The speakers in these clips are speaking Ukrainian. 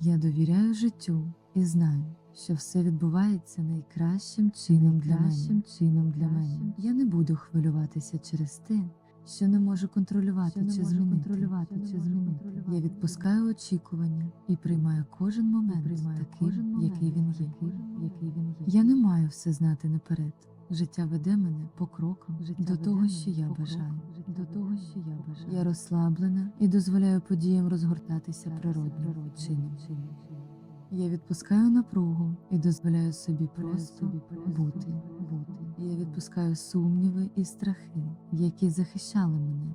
Я довіряю життю і знаю, що все відбувається найкращим чином для мене. чином для мене. Я не буду хвилюватися через те, що не можу контролювати чи змінити. контролювати чи змінити. Я відпускаю очікування і приймаю кожен момент таким, який він є. Який він є. Я не маю все знати наперед. Життя веде мене по крокам до того, що я бажаю. До того, що я бажаю. Я розслаблена і дозволяю подіям розгортатися природним чином. Я відпускаю напругу і дозволяю собі просто бути. Я відпускаю сумніви і страхи, які захищали мене,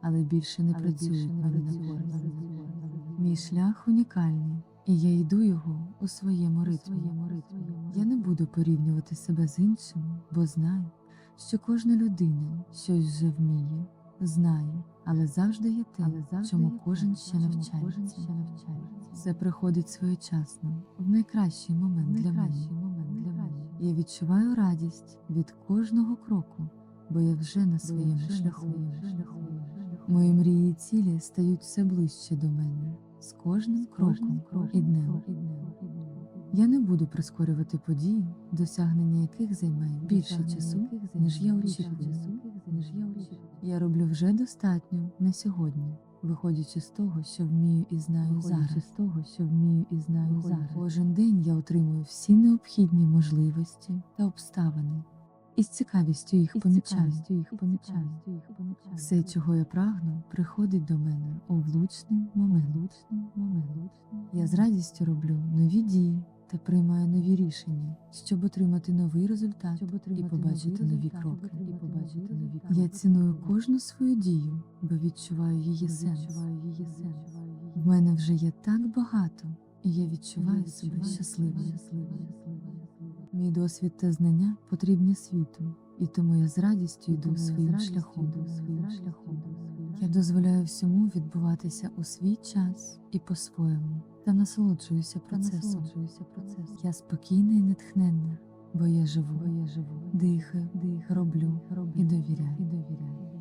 але більше не працюють мені на користь. Мій шлях унікальний, і я йду його у своєму ритмі. Я не буду порівнювати себе з іншими, бо знаю, що кожна людина щось вже вміє, знає, але завжди є те, чому кожен ще навчається. Все приходить своєчасно, в найкращий момент для мене. Я відчуваю радість від кожного кроку, бо я вже на своєму шляху. Мої мрії і цілі стають все ближче до мене з кожним кроком і днем. Я не буду прискорювати події, досягнення яких займає більше часу, ніж я очікую. Я роблю вже достатньо на сьогодні, виходячи з того, що вмію і знаю зараз. З того, що вмію і знаю зараз. Кожен день я отримую всі необхідні можливості та обставини. І з цікавістю їх помічаю. Все, чого я прагну, приходить до мене у влучний момент. Я з радістю роблю нові дії та приймаю нові рішення, щоб отримати новий результат і побачити нові кроки. Я ціную кожну свою дію, бо відчуваю її сенс. В мене вже є так багато, і я відчуваю себе щасливою. Мій досвід та знання потрібні світу, і тому я з радістю йду своїм шляхом. Я дозволяю всьому відбуватися у свій час і по-своєму, та насолоджуюся процесом. Я спокійна і натхненна, бо я живу, бо я живу, дихаю, дихаю, роблю і довіряю. І довіряю.